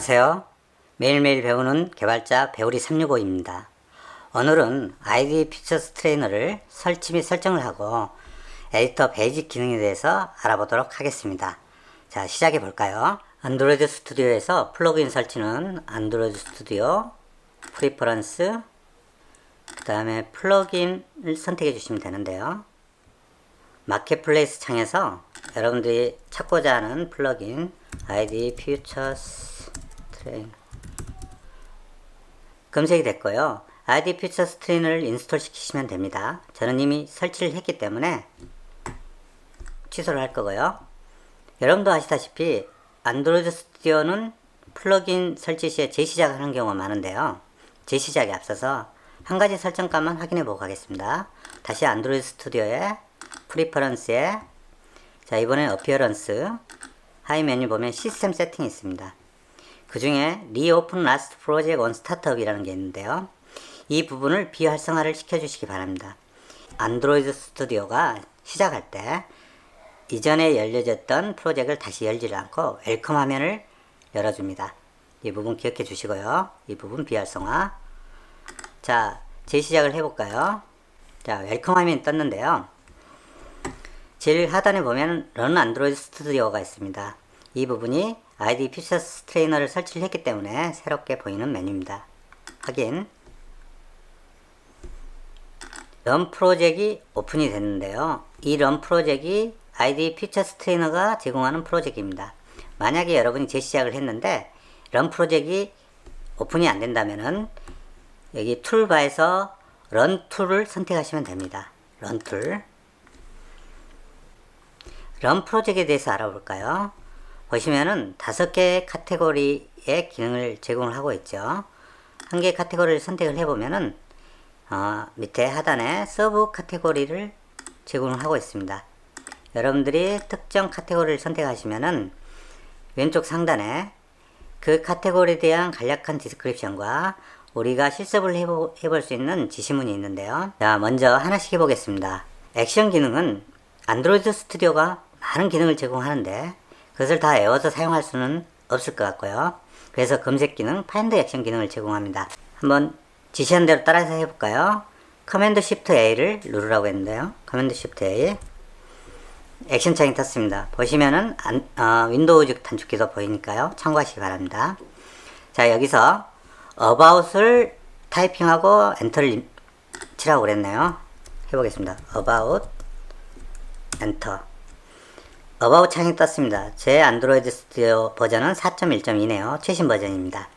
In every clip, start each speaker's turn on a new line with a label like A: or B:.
A: 안녕하세요. 매일매일 배우는 개발자 배우리 365입니다. 오늘은 아이디 피처스 트레이너를 설치 및 설정을 하고 에디터 베이직 기능에 대해서 알아보도록 하겠습니다. 자, 시작해 볼까요? 안드로이드 스튜디오에서 플러그인 설치는 안드로이드 스튜디오, 프리퍼런스, 그 다음에 플러그인을 선택해 주시면 되는데요. 마켓플레이스 창에서 여러분들이 찾고자 하는 플러그인 ID Futures Train 검색이 됐고요. ID Futures Train을 인스톨 시키시면 됩니다. 저는 이미 설치를 했기 때문에 취소를 할 거고요. 여러분도 아시다시피 안드로이드 스튜디오는 플러그인 설치 시에 재시작하는 경우가 많은데요. 재시작에 앞서서 한 가지 설정값만 확인해 보고 가겠습니다. 다시 안드로이드 스튜디오에 프리퍼런스에 자 이번엔 어피어런스 하이 메뉴 보면 시스템 세팅이 있습니다. 그 중에 리오픈 라스트 프로젝트 온 스타트업이라는 게 있는데요. 이 부분을 비활성화를 시켜주시기 바랍니다. 안드로이드 스튜디오가 시작할 때 이전에 열려졌던 프로젝트를 다시 열지를 않고 웰컴 화면을 열어줍니다. 이 부분 기억해 주시고요. 이 부분 비활성화. 자, 재시작을 해볼까요? 자, 웰컴 화면이 떴는데요. 제일 하단에 보면 런 안드로이드 스튜디오가 있습니다. 이 부분이 아이디 피처스 트레이너를 설치를 했기 때문에 새롭게 보이는 메뉴입니다. 확인. 런 프로젝트가 오픈이 됐는데요. 이 런 프로젝트가 아이디 피처스 트레이너가 제공하는 프로젝트입니다. 만약에 여러분이 재시작을 했는데 런 프로젝트가 오픈이 안 된다면은 여기 툴바에서 런 툴을 선택하시면 됩니다. 런 툴. 런 프로젝트에 대해서 알아볼까요? 보시면은 다섯 개의 카테고리의 기능을 제공을 하고 있죠. 한 개의 카테고리를 선택을 해보면은 어, 밑에 하단에 서브 카테고리를 제공을 하고 있습니다. 여러분들이 특정 카테고리를 선택하시면은 왼쪽 상단에 그 카테고리에 대한 간략한 디스크립션과 우리가 실습을 해보, 해볼 수 있는 지시문이 있는데요. 자, 먼저 하나씩 해보겠습니다. 액션 기능은 안드로이드 스튜디오가 많은 기능을 제공하는데 그것을 다 외워서 사용할 수는 없을 것 같고요. 그래서 검색 기능, 파인드 액션 기능을 제공합니다. 한번 지시한 대로 따라서 해볼까요? 커맨드 쉬프트 A를 누르라고 했는데요. 커맨드 쉬프트 A 액션 창이 떴습니다. 보시면은 안, 어, 윈도우즈 단축키도 보이니까요. 참고하시기 바랍니다. 자 여기서 about을 타이핑하고 엔터를 치라고 그랬네요. 해보겠습니다. about 엔터 about 창이 떴습니다. 제 안드로이드 스튜디오 버전은 4.1.2네요. 최신 버전입니다.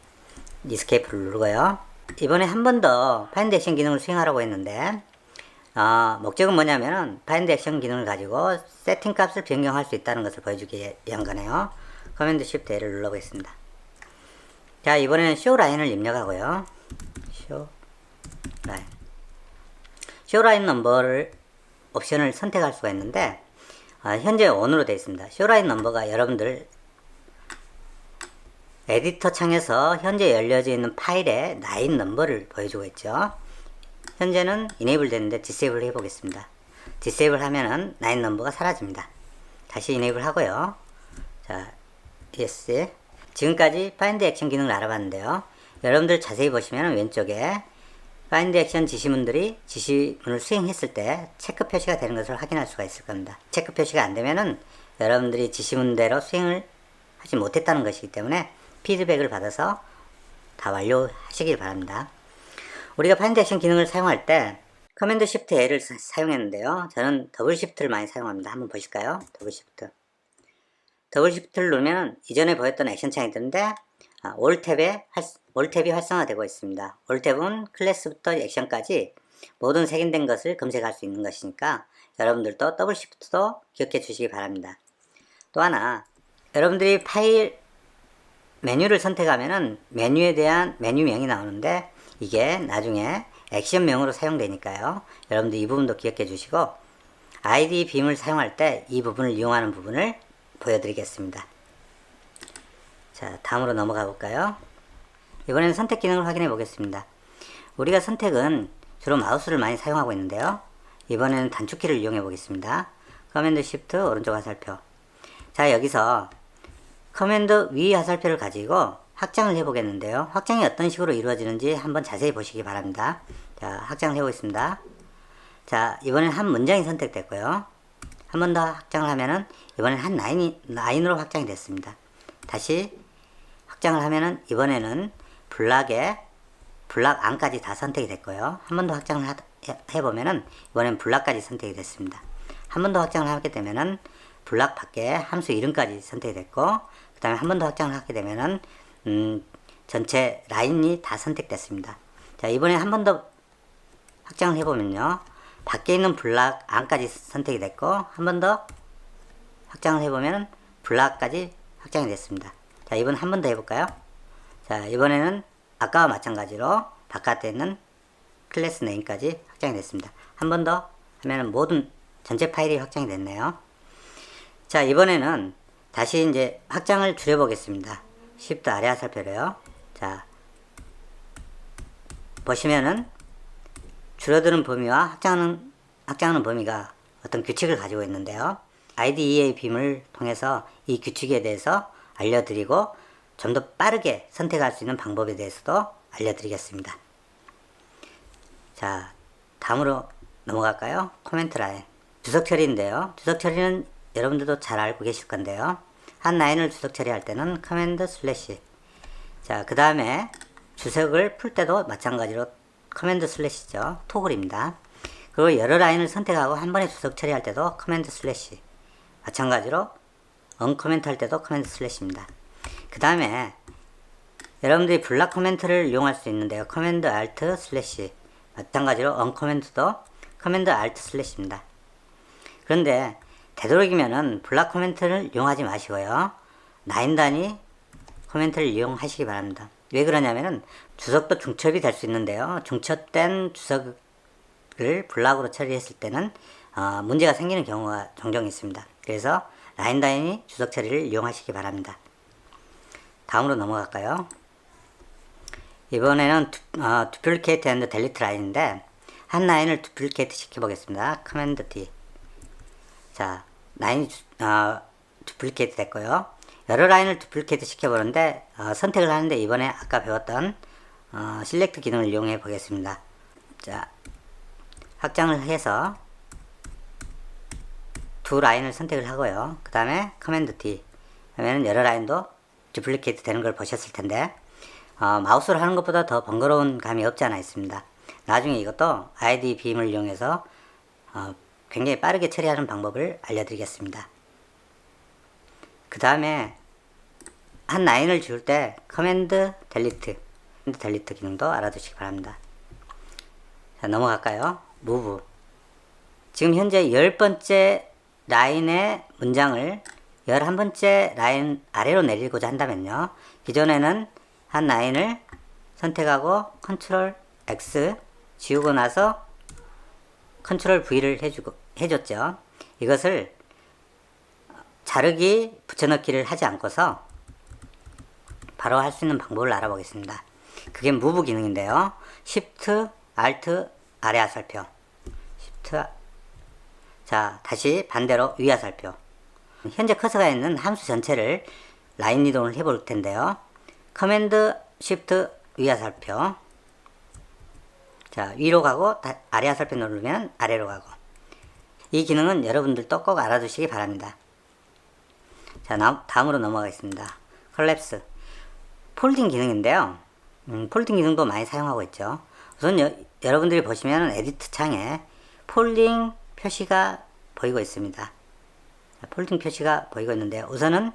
A: 이스케이프를 누르고요. 이번에 한 번 더 파인드 액션 기능을 수행하라고 했는데 어, 목적은 뭐냐면은 파인드 액션 기능을 가지고 세팅 값을 변경할 수 있다는 것을 보여주기 위한 거네요. 커맨드 쉬프트 A를 눌러보겠습니다. 자 이번에는 쇼 라인을 입력하고요. 쇼 라인 쇼 라인 넘버를 옵션을 선택할 수가 있는데 아, 현재 ON으로 되어 있습니다. 쇼라인 넘버가 여러분들 에디터 창에서 현재 열려져 있는 파일의 라인 넘버를 보여주고 있죠. 현재는 이네이블 됐는데 디세이블 해보겠습니다. 디세이블 하면은 라인 넘버가 사라집니다. 다시 이네이블 하고요. 자, yes. 지금까지 파인드 액션 기능을 알아봤는데요. 여러분들 자세히 보시면 왼쪽에 파인드 액션 지시문들이 지시문을 수행했을 때 체크 표시가 되는 것을 확인할 수가 있을 겁니다. 체크 표시가 안 되면은 여러분들이 지시문대로 수행을 하지 못했다는 것이기 때문에 피드백을 받아서 다 완료하시길 바랍니다. 우리가 파인드 액션 기능을 사용할 때 커맨드 시프트 A를 사- 사용했는데요. 저는 더블 시프트를 많이 사용합니다. 한번 보실까요? 더블 시프트. 더블 시프트를 누르면 이전에 보였던 액션 창이 뜨는데 아, 올 탭에 활, 올 탭이 활성화되고 있습니다. 올 탭은 클래스부터 액션까지 모든 색인된 것을 검색할 수 있는 것이니까 여러분들도 더블 시프트도 기억해 주시기 바랍니다. 또 하나 여러분들이 파일 메뉴를 선택하면은 메뉴에 대한 메뉴명이 나오는데 이게 나중에 액션명으로 사용되니까요. 여러분들 이 부분도 기억해 주시고 아이디 빔을 사용할 때 이 부분을 이용하는 부분을 보여드리겠습니다. 자, 다음으로 넘어가 볼까요? 이번에는 선택 기능을 확인해 보겠습니다. 우리가 선택은 주로 마우스를 많이 사용하고 있는데요. 이번에는 단축키를 이용해 보겠습니다. 커맨드 쉬프트 오른쪽 화살표. 자, 여기서 커맨드 위 화살표를 가지고 확장을 해 보겠는데요. 확장이 어떤 식으로 이루어지는지 한번 자세히 보시기 바랍니다. 자, 확장을 해 보겠습니다. 자, 이번엔 한 문장이 선택됐고요. 한 번 더 확장을 하면은 이번엔 한 라인이, 라인으로 확장이 됐습니다. 다시 확장을 하면은 이번에는 블락에 블락 안까지 다 선택이 됐고요. 한 번 더 확장을 하- 해- 해보면은 이번엔 블락까지 선택이 됐습니다. 한 번 더 확장을 하게 되면은 블락 밖에 함수 이름까지 선택이 됐고 그 다음에 한 번 더 확장을 하게 되면은 음, 전체 라인이 다 선택됐습니다. 자 이번에 한 번 더 확장을 해보면요. 밖에 있는 블락 안까지 선택이 됐고 한 번 더 확장을 해보면 블락까지 확장이 됐습니다. 자 이번 한 번 더 해볼까요? 자 이번에는 아까와 마찬가지로 바깥에 있는 클래스 네임까지 확장이 됐습니다. 한 번 더 하면은 모든 전체 파일이 확장이 됐네요. 자 이번에는 다시 이제 확장을 줄여보겠습니다. Shift 아래 화살표로요. 자 보시면은 줄어드는 범위와 확장하는, 확장하는 범위가 어떤 규칙을 가지고 있는데요. IDEA 빔을 통해서 이 규칙에 대해서 알려드리고 좀 더 빠르게 선택할 수 있는 방법에 대해서도 알려드리겠습니다. 자, 다음으로 넘어갈까요? 코멘트 라인. 주석 처리인데요. 주석 처리는 여러분들도 잘 알고 계실 건데요. 한 라인을 주석 처리할 때는 커맨드 슬래시. 자, 그 다음에 주석을 풀 때도 마찬가지로 커맨드 슬래시죠. 토글입니다. 그리고 여러 라인을 선택하고 한 번에 주석 처리할 때도 커맨드 슬래시. 마찬가지로 언커멘트 할 때도 커맨드 슬래시입니다. 그 다음에 여러분들이 블락 커멘트를 이용할 수 있는데요. 커맨드 알트 슬래시. 마찬가지로 언커멘트도 커맨드 알트 슬래시입니다. 그런데 되도록이면은 블락 코멘트를 이용하지 마시고요. 라인 단위 코멘트를 이용하시기 바랍니다. 왜 그러냐면은 주석도 중첩이 될 수 있는데요. 중첩된 주석을 블락으로 처리했을 때는 어, 문제가 생기는 경우가 종종 있습니다. 그래서 라인 단위 주석 처리를 이용하시기 바랍니다. 다음으로 넘어갈까요? 이번에는 두, 플리케이트 앤드 델리트 라인인데 한 라인을 두플리케이트 시켜보겠습니다. 커맨드 D 자, 라인이 두, 어, 두플리케이트 됐고요. 여러 라인을 두플리케이트 시켜보는데 어, 선택을 하는데 이번에 아까 배웠던 어, 실렉트 기능을 이용해 보겠습니다. 자, 확장을 해서 두 라인을 선택을 하고요. 그 다음에 커맨드 D 하면 여러 라인도 두플리케이트 되는 걸 보셨을 텐데 어, 마우스로 하는 것보다 더 번거로운 감이 없지 않아 있습니다. 나중에 이것도 ID 빔을 이용해서 어, 굉장히 빠르게 처리하는 방법을 알려드리겠습니다. 그 다음에 한 라인을 지울 때 커맨드 델리트, 커맨드 델리트 기능도 알아두시기 바랍니다. 자, 넘어갈까요? 무브. 지금 현재 열 번째 라인의 문장을 열한 번째 라인 아래로 내리고자 한다면요. 기존에는 한 라인을 선택하고 컨트롤 X 지우고 나서 컨트롤 V를 해주고, 해줬죠. 이것을 자르기, 붙여넣기를 하지 않고서 바로 할 수 있는 방법을 알아보겠습니다. 그게 무브 기능인데요. Shift, Alt, 아래 화살표. Shift, 자, 다시 반대로 위 화살표. 현재 커서가 있는 함수 전체를 라인 이동을 해볼 텐데요. 커맨드, Shift, 위 화살표. 자, 위로 가고 다, 아래 화살표 누르면 아래로 가고. 이 기능은 여러분들도 꼭 알아두시기 바랍니다. 자, 나, 다음으로 넘어가겠습니다. 컬랩스. 폴딩 기능인데요. 음, 폴딩 기능도 많이 사용하고 있죠. 우선 여, 여러분들이 보시면 에디트 창에 폴딩 표시가 보이고 있습니다. 자, 폴딩 표시가 보이고 있는데 우선은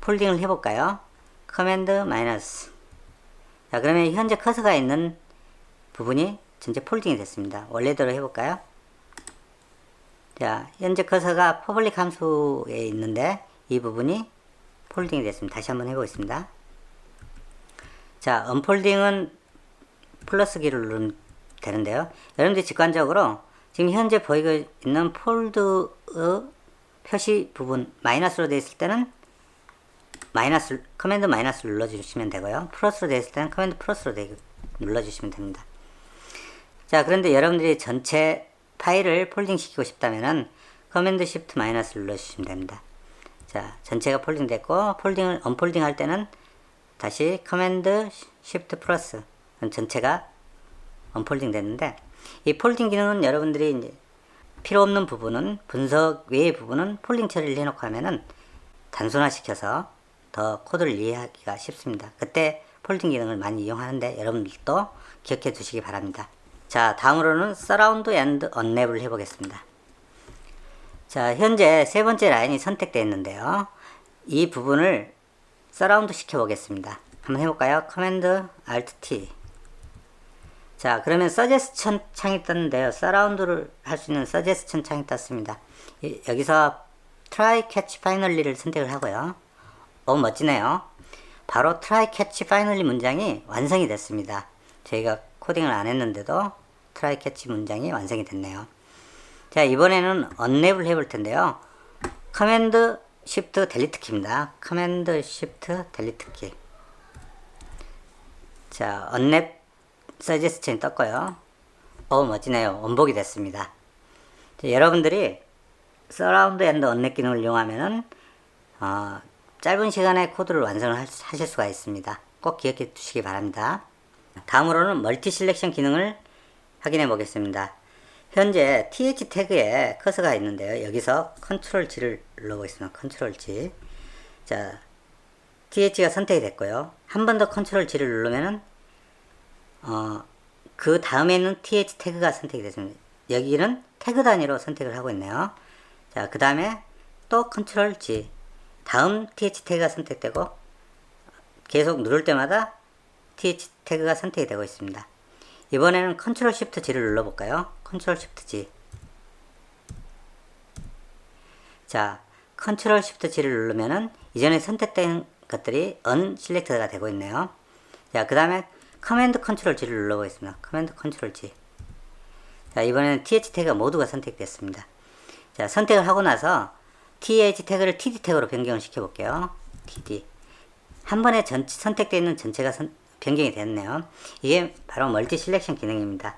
A: 폴딩을 해볼까요? 커맨드 마이너스. 자, 그러면 현재 커서가 있는 부분이 전체 폴딩이 됐습니다. 원래대로 해볼까요? 자, 현재 커서가 퍼블릭 함수에 있는데 이 부분이 폴딩이 됐습니다. 다시 한번 해보겠습니다. 자, 언폴딩은 플러스 키를 누르면 되는데요. 여러분들 직관적으로 지금 현재 보이고 있는 폴드의 표시 부분 마이너스로 되어 있을 때는 마이너스 커맨드 마이너스 눌러주시면 되고요. 플러스로 되어 있을 때는 커맨드 플러스로 되, 눌러주시면 됩니다. 자, 그런데 여러분들이 전체 파일을 폴딩 시키고 싶다면은 커맨드 시프트 마이너스 눌러주시면 됩니다. 자, 전체가 폴딩 됐고 폴딩을 언폴딩 할 때는 다시 커맨드 쉬프트 플러스 전체가 언폴딩 됐는데 이 폴딩 기능은 여러분들이 이제 필요 없는 부분은 분석 외의 부분은 폴딩 처리를 해놓고 하면은 단순화시켜서 더 코드를 이해하기가 쉽습니다. 그때 폴딩 기능을 많이 이용하는데 여러분들도 기억해 두시기 바랍니다. 자 다음으로는 서라운드 앤드 언랩을 해보겠습니다. 자 현재 세 번째 라인이 선택되어 있는데요. 이 부분을 서라운드 시켜 보겠습니다. 한번 해볼까요? 커맨드 Alt T 자 그러면 서제스천 창이 떴는데요. 서라운드를 할 수 있는 서제스천 창이 떴습니다. 이- 여기서 트라이 캐치 파이널리를 선택을 하고요. 오 멋지네요. 바로 트라이 캐치 파이널리 문장이 완성이 됐습니다. 저희가 코딩을 안 했는데도 트라이 캐치 문장이 완성이 됐네요. 자 이번에는 언랩을 해볼 텐데요. 커맨드 쉬프트 델리트 키입니다. 커맨드 쉬프트 델리트 키 자, 언랩 서제스천이 떴고요. 어 멋지네요. 원복이 됐습니다. 자, 여러분들이 서라운드 앤드 언랩 기능을 이용하면은 어, 짧은 시간에 코드를 완성을 하실 수가 있습니다. 꼭 기억해 두시기 바랍니다. 다음으로는 멀티 실렉션 기능을 확인해 보겠습니다. 현재 TH 태그에 커서가 있는데요. 여기서 컨트롤 G를 눌러보겠습니다. 컨트롤 G. 자, TH가 선택이 됐고요. 한 번 더 컨트롤 G를 누르면은 어, 그 다음에는 TH 태그가 선택이 됐습니다. 여기는 태그 단위로 선택을 하고 있네요. 자, 그 다음에 또 컨트롤 G. 다음 TH 태그가 선택되고 계속 누를 때마다 TH 태그가 선택이 되고 있습니다. 이번에는 컨트롤 시프트 G를 눌러볼까요? 컨트롤 시프트 G. 자, 컨트롤 시프트 G를 누르면은 이전에 선택된 것들이 언실렉트가 되고 있네요. 자, 그 다음에 커맨드 컨트롤 G를 눌러보겠습니다. 커맨드 컨트롤 G. 자, 이번에는 TH 태그가 모두가 선택됐습니다. 자, 선택을 하고 나서 TH 태그를 TD 태그로 변경을 시켜볼게요. TD. 한 번에 전, 선택되어 있는 전체가 선- 변경이 됐네요. 이게 바로 멀티 실렉션 기능입니다.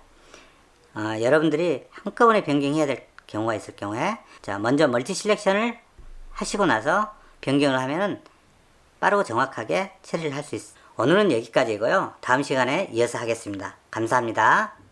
A: 어, 여러분들이 한꺼번에 변경해야 될 경우가 있을 경우에 자 먼저 멀티 실렉션을 하시고 나서 변경을 하면은 빠르고 정확하게 처리를 할 수 있습니다. 오늘은 여기까지고요. 다음 시간에 이어서 하겠습니다. 감사합니다.